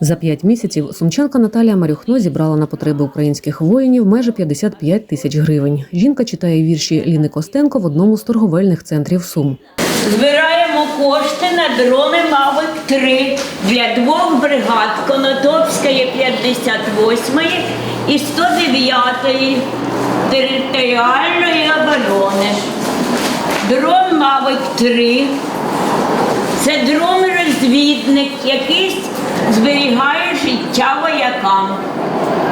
За п'ять місяців сумчанка Наталія Марюхно зібрала на потреби українських воїнів майже 55 тисяч гривень. Жінка читає вірші Ліни Костенко в одному з торговельних центрів Сум. Збираємо кошти на дрони Мавик 3 для двох бригад Конотопської 58 і 109 територіальної оборони. Дрон Мавик 3 це дрон-розвідник, який зберігає життя воякам.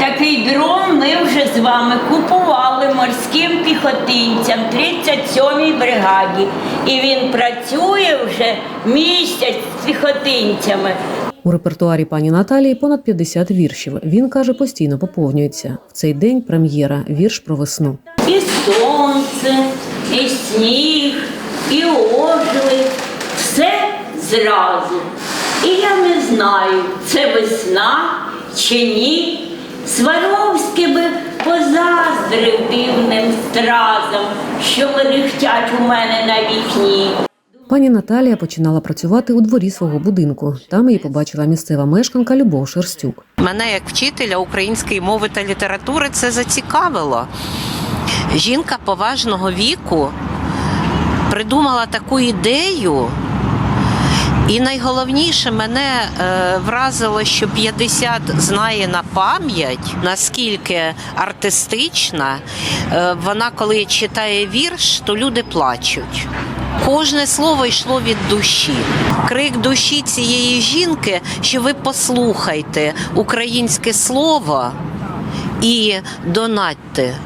Такий дрон ми вже з вами купували морським піхотинцям 37-й бригаді. І він працює вже місяць з піхотинцями. У репертуарі пані Наталії понад 50 віршів. Він каже, постійно поповнюється. В цей день прем'єра вірш про весну. І сонце, і сніг, і ожили. Все зразу. І я не знаю, це весна чи ні. Сваровський би позаздрив дивним стразам, що мерехтять у мене на вікні. Пані Наталія починала працювати у дворі свого будинку. Там її побачила місцева мешканка Любов Шерстюк. Мене як вчителя української мови та літератури це зацікавило. Жінка поважного віку придумала таку ідею. І найголовніше мене е, вразило, що 50 знає на пам'ять, наскільки артистична. Е, вона, коли читає вірш, то люди плачуть. Кожне слово йшло від душі. Крик душі цієї жінки, що ви послухайте українське слово і донатьте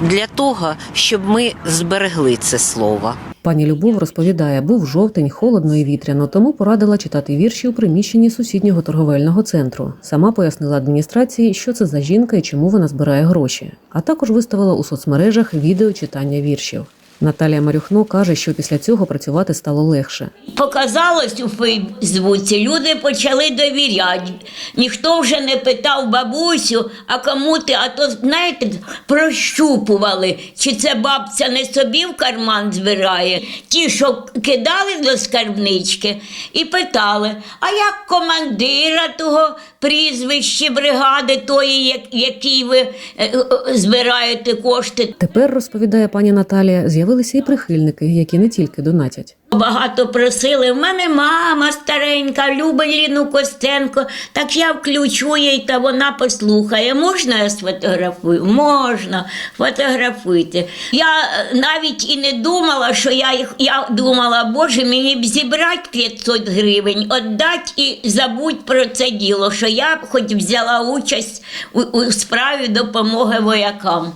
для того, щоб ми зберегли це слово. Пані Любов розповідає, був жовтень, холодно і вітряно, тому порадила читати вірші у приміщенні сусіднього торговельного центру. Сама пояснила адміністрації, що це за жінка і чому вона збирає гроші. А також виставила у соцмережах відео читання віршів. Наталія Марюхно каже, що після цього працювати стало легше. Показалось у Фейсбуці, люди почали довіряти. Ніхто вже не питав бабусю, а кому ти, а то, знаєте, прощупували, чи це бабця не собі в карман збирає. Ті, що кидали до скарбнички, і питали, а як командира того прізвища бригади, тої, як- якій ви е, е, збираєте кошти, Тепер розповідає пані Наталія, з'явилися і прихильники, які не тільки донатять. Багато просили. В мене мама старенька, любить Ліну Костенко. Так я включу їй, та вона послухає. Можна я сфотографую? Можна, фотографуйте. Я е, навіть і не думала, що я їх. Я думала, боже, мені б зібрати 500 гривень, віддати і забудь про це діло, що я хоч взяла участь у, у справі допомоги воякам.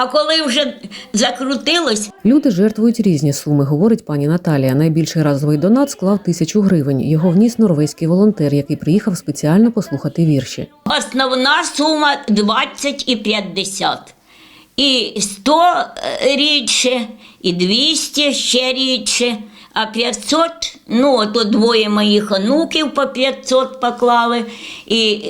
А коли вже закрутилось, Люди жертвують різні суми, говорить пані Наталія. Найбільший разовий донат склав тисячу гривень. Його вніс норвезький волонтер, який приїхав спеціально послухати вірші. Основна сума 20 і 50. І 100 рідше, і 200 ще рідше. А 500, ну, ото двоє моїх онуків по 500 поклали, і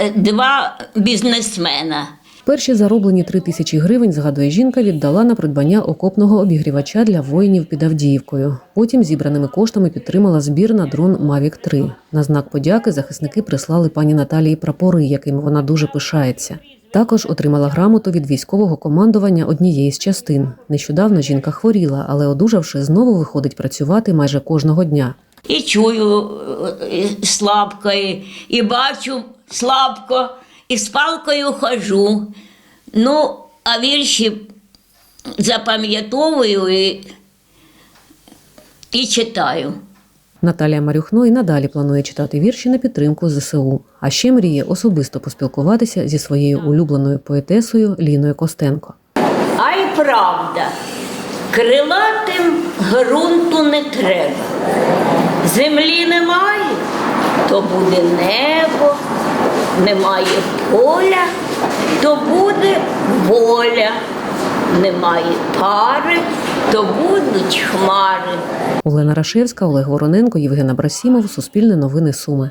е, два бізнесмена. Перші зароблені три тисячі гривень, згадує жінка, віддала на придбання окопного обігрівача для воїнів під Авдіївкою. Потім зібраними коштами підтримала збір на дрон Mavic 3. На знак подяки захисники прислали пані Наталії прапори, якими вона дуже пишається. Також отримала грамоту від військового командування однієї з частин. Нещодавно жінка хворіла, але одужавши, знову виходить працювати майже кожного дня. І чую е, слабко, і бачу слабко, і з палкою хожу. Ну, а вірші запам'ятовую і, і читаю. Наталія Марюхно і надалі планує читати вірші на підтримку ЗСУ. А ще мріє особисто поспілкуватися зі своєю улюбленою поетесою Ліною Костенко. А й правда, крилатим ґрунту не треба. Землі немає, то буде небо, немає поля, то буде воля, немає пари, то будуть хмари. Олена Рашевська, Олег Вороненко, Євгена Брасімов, Суспільне новини Суми.